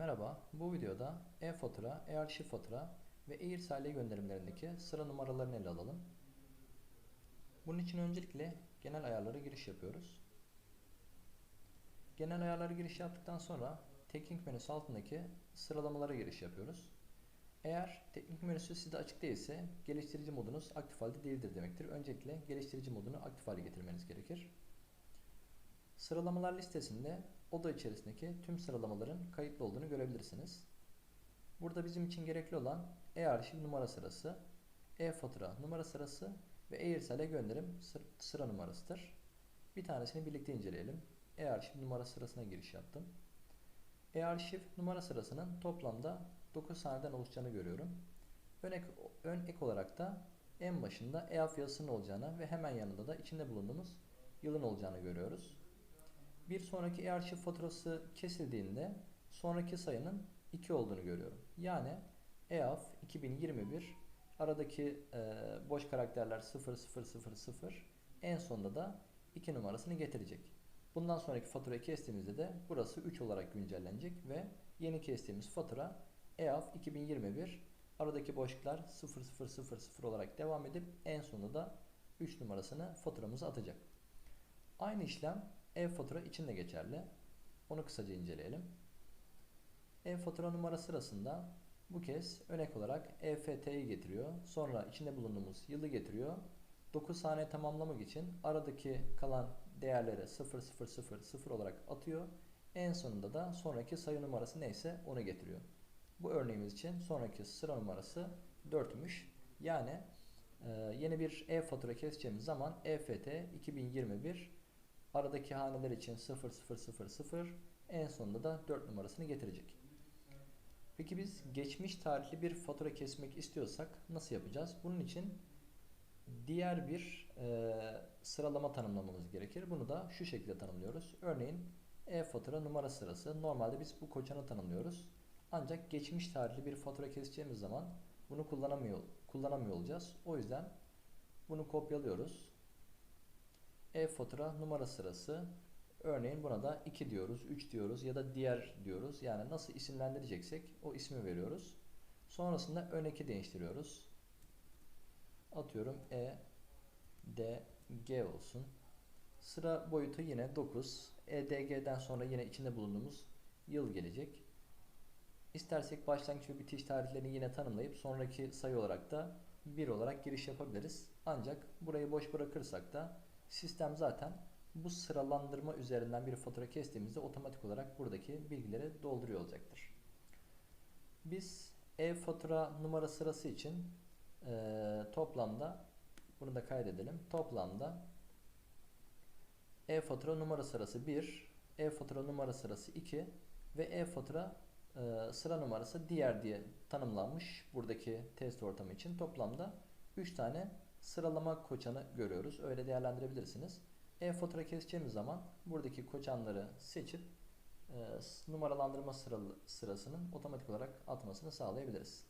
Merhaba, bu videoda e-fatura, e-arşiv fatura ve e-irsaliye gönderimlerindeki sıra numaralarını ele alalım. Bunun için öncelikle genel ayarlara giriş yapıyoruz. Genel ayarlara giriş yaptıktan sonra teknik menüsü altındaki sıralamalara giriş yapıyoruz. Eğer teknik menüsü sizde açık değilse geliştirici modunuz aktif halde değildir demektir. Öncelikle geliştirici modunu aktif hale getirmeniz gerekir. Sıralamalar listesinde oda içerisindeki tüm sıralamaların kayıtlı olduğunu görebilirsiniz. Burada bizim için gerekli olan e-arşiv numara sırası, e-fatura numara sırası ve e-irsale gönderim sıra numarasıdır. Bir tanesini birlikte inceleyelim. E-arşiv numara sırasına giriş yaptım. E-arşiv numara sırasının toplamda 9 haneden oluşacağını görüyorum. Ön ek, ön ek olarak da en başında EAF yazısının olacağını ve hemen yanında da içinde bulunduğumuz yılın olacağını görüyoruz. Bir sonraki e-arşiv faturası kesildiğinde sonraki sayının 2 olduğunu görüyorum. Yani EAF 2021 aradaki e, boş karakterler 0000 en sonunda da 2 numarasını getirecek. Bundan sonraki faturayı kestiğimizde de burası 3 olarak güncellenecek ve yeni kestiğimiz fatura EAF 2021 aradaki boşluklar 0000 olarak devam edip en sonunda da 3 numarasını faturamıza atacak. Aynı işlem e-fatura için de geçerli. Onu kısaca inceleyelim. E-fatura numara sırasında bu kez örnek olarak EFT'yi getiriyor. Sonra içinde bulunduğumuz yılı getiriyor. 9 saniye tamamlamak için aradaki kalan değerleri 0000 olarak atıyor. En sonunda da sonraki sayı numarası neyse onu getiriyor. Bu örneğimiz için sonraki sıra numarası 4'müş. Yani e, yeni bir e-fatura keseceğimiz zaman EFT 2021 Aradaki haneler için 0000 en sonunda da 4 numarasını getirecek. Peki biz geçmiş tarihli bir fatura kesmek istiyorsak nasıl yapacağız? Bunun için diğer bir e, sıralama tanımlamamız gerekir. Bunu da şu şekilde tanımlıyoruz. Örneğin e-fatura numara sırası. Normalde biz bu koçanı tanımlıyoruz. Ancak geçmiş tarihli bir fatura keseceğimiz zaman bunu kullanamıyor, kullanamıyor olacağız. O yüzden bunu kopyalıyoruz e-fatura numara sırası. Örneğin buna da 2 diyoruz, 3 diyoruz ya da diğer diyoruz. Yani nasıl isimlendireceksek o ismi veriyoruz. Sonrasında ön eki değiştiriyoruz. Atıyorum E, D, G olsun. Sıra boyutu yine 9. EDG'den sonra yine içinde bulunduğumuz yıl gelecek. İstersek başlangıç ve bitiş tarihlerini yine tanımlayıp sonraki sayı olarak da 1 olarak giriş yapabiliriz. Ancak burayı boş bırakırsak da Sistem zaten bu sıralandırma üzerinden bir fatura kestiğimizde otomatik olarak buradaki bilgileri dolduruyor olacaktır. Biz e-fatura numara sırası için e, toplamda bunu da kaydedelim. Toplamda e-fatura numara sırası 1, e-fatura numara sırası 2 ve e-fatura e, sıra numarası diğer diye tanımlanmış buradaki test ortamı için toplamda 3 tane sıralama koçanı görüyoruz. Öyle değerlendirebilirsiniz. E-fatura keseceğimiz zaman buradaki koçanları seçip e, numaralandırma sırasının otomatik olarak atmasını sağlayabiliriz.